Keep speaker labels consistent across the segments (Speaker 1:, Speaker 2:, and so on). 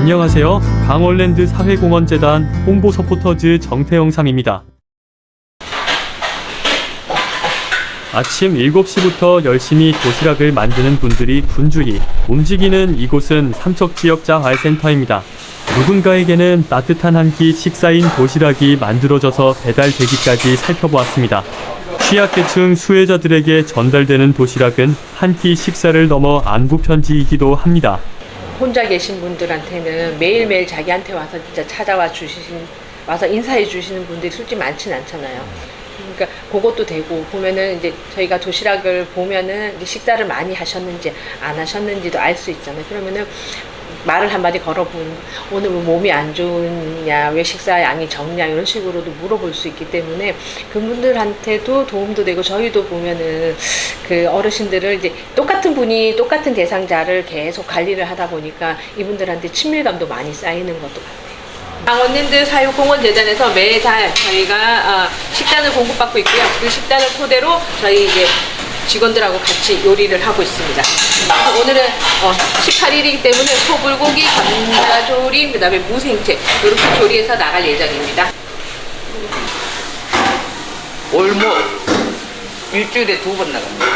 Speaker 1: 안녕하세요. 강원랜드 사회공헌재단 홍보 서포터즈 정태영삼입니다. 아침 7시부터 열심히 도시락을 만드는 분들이 분주히 움직이는 이곳은 삼척지역 자활센터입니다. 누군가에게는 따뜻한 한 끼 식사인 도시락이 만들어져서 배달되기까지 살펴보았습니다. 취약계층 수혜자들에게 전달되는 도시락은 한 끼 식사를 넘어 안부 편지이기도 합니다.
Speaker 2: 혼자 계신 분들한테는 매일매일 자기한테 와서 진짜 찾아와 주시신 와서 인사해 주시는 분들이 솔직히 많진 않잖아요. 그러니까 그것도 되고 보면은 이제 저희가 도시락을 보면은 식사를 많이 하셨는지 안 하셨는지도 알 수 있잖아요. 그러면은 말을 한마디 걸어보는 오늘 뭐 몸이 안 좋으냐 왜 식사 양이 적냐 이런 식으로도 물어볼 수 있기 때문에 그분들한테도 도움도 되고 저희도 보면은 그 어르신들을 이제 똑같은 분이 똑같은 대상자를 계속 관리를 하다 보니까 이분들한테 친밀감도 많이 쌓이는 것도 같아요. 강원랜드 사육공원재단에서 매달 저희가 어, 식단을 공급받고 있고요. 그 식단을 토대로 저희 이제 직원들하고 같이 요리를 하고 있습니다. 오늘은 어, 18일이기 때문에 소불고기, 감자조림, 그 다음에 무생채 이렇게 조리해서 나갈 예정입니다.
Speaker 3: 올모 일주일에 두 번 나갑니다.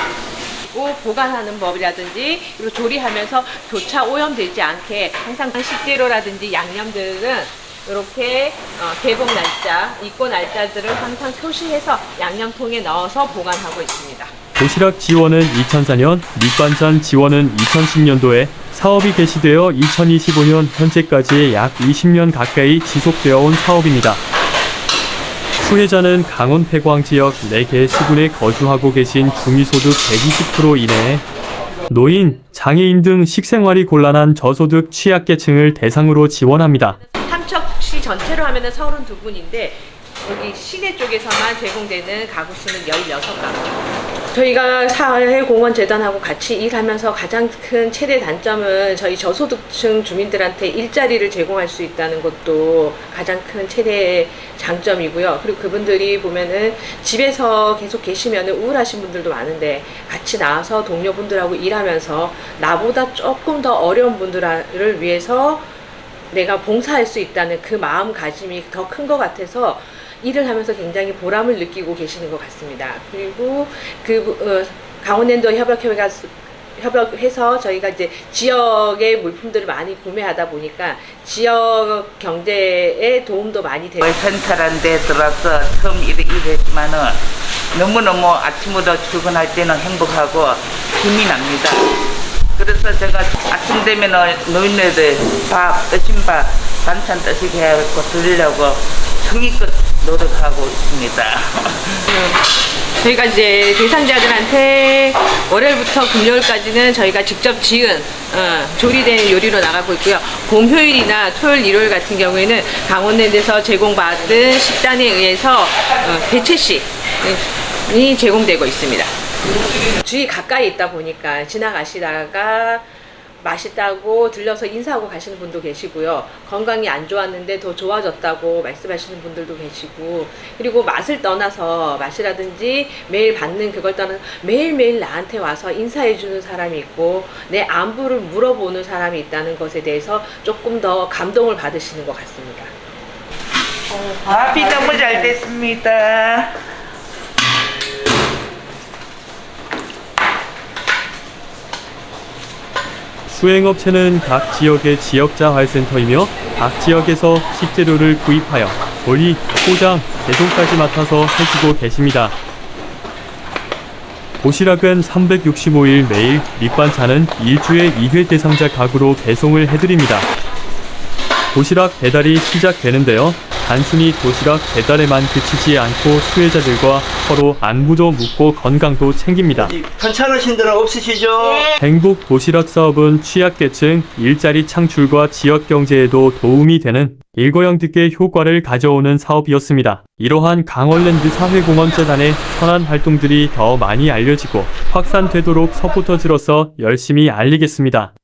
Speaker 2: 그리고 보관하는 법이라든지 그리고 조리하면서 교차 오염되지 않게 항상 식재료라든지 양념들은 이렇게 어, 개봉 날짜, 입고 날짜들을 항상 표시해서 양념통에 넣어서 보관하고 있습니다.
Speaker 1: 도시락 지원은 2004년, 밑반찬 지원은 2010년도에 사업이 개시되어 2025년 현재까지 약 20년 가까이 지속되어 온 사업입니다. 수혜자는 강원 폐광 지역 4개 시군에 거주하고 계신 중위소득 120% 이내에 노인, 장애인 등 식생활이 곤란한 저소득 취약계층을 대상으로 지원합니다.
Speaker 2: 삼척시 전체로 하면 은 32분인데 여기 시내 쪽에서만 제공되는 가구 수는 16가구. 저희가 사회공헌재단하고 같이 일하면서 가장 큰 최대 단점은 저희 저소득층 주민들한테 일자리를 제공할 수 있다는 것도 가장 큰 최대 장점이고요. 그리고 그분들이 보면은 집에서 계속 계시면 우울하신 분들도 많은데 같이 나와서 동료분들하고 일하면서 나보다 조금 더 어려운 분들을 위해서 내가 봉사할 수 있다는 그 마음가짐이 더 큰 것 같아서 일을 하면서 굉장히 보람을 느끼고 계시는 것 같습니다. 그리고 그 어, 강원랜드 협약회가 협약해서 저희가 이제 지역의 물품들을 많이 구매하다 보니까 지역 경제에 도움도 많이 되고
Speaker 3: 센터라는 데 들어와서 처음 일, 일했지만은 너무너무 아침부터 출근할 때는 행복하고 힘이 납니다. 그래서 제가 아침 되면은 노인네들 밥, 뜨신 밥, 반찬 뜨시게 해갖고 드리려고 성의껏 노력하고 있습니다.
Speaker 2: 저희가 이제 대상자들한테 월요일부터 금요일까지는 저희가 직접 지은 어, 조리된 요리로 나가고 있고요. 공휴일이나 토요일, 일요일 같은 경우에는 강원랜드에서 제공받은 식단에 의해서 어, 대체식이 제공되고 있습니다. 주위 가까이 있다 보니까 지나가시다가 맛있다고 들려서 인사하고 가시는 분도 계시고요. 건강이 안 좋았는데 더 좋아졌다고 말씀하시는 분들도 계시고, 그리고 맛을 떠나서 맛이라든지 매일 받는 그걸 떠나서 매일매일 나한테 와서 인사해주는 사람이 있고, 내 안부를 물어보는 사람이 있다는 것에 대해서 조금 더 감동을 받으시는 것 같습니다.
Speaker 3: 밥이 너무 잘 됐습니다.
Speaker 1: 수행업체는 각 지역의 지역자활센터이며 각 지역에서 식재료를 구입하여 조리, 포장, 배송까지 맡아서 해주고 계십니다. 도시락은 365일 매일, 밑반찬은 일주에 2회 대상자 가구로 배송을 해드립니다. 도시락 배달이 시작되는데요. 단순히 도시락 배달에만 그치지 않고 수혜자들과 서로 안부도 묻고 건강도 챙깁니다.
Speaker 4: 편찮으신 데는 없으시죠?
Speaker 1: 행복 도시락 사업은 취약계층 일자리 창출과 지역 경제에도 도움이 되는 일거양득의 효과를 가져오는 사업이었습니다. 이러한 강원랜드 사회공헌재단의 선한 활동들이 더 많이 알려지고 확산되도록 서포터즈로서 열심히 알리겠습니다.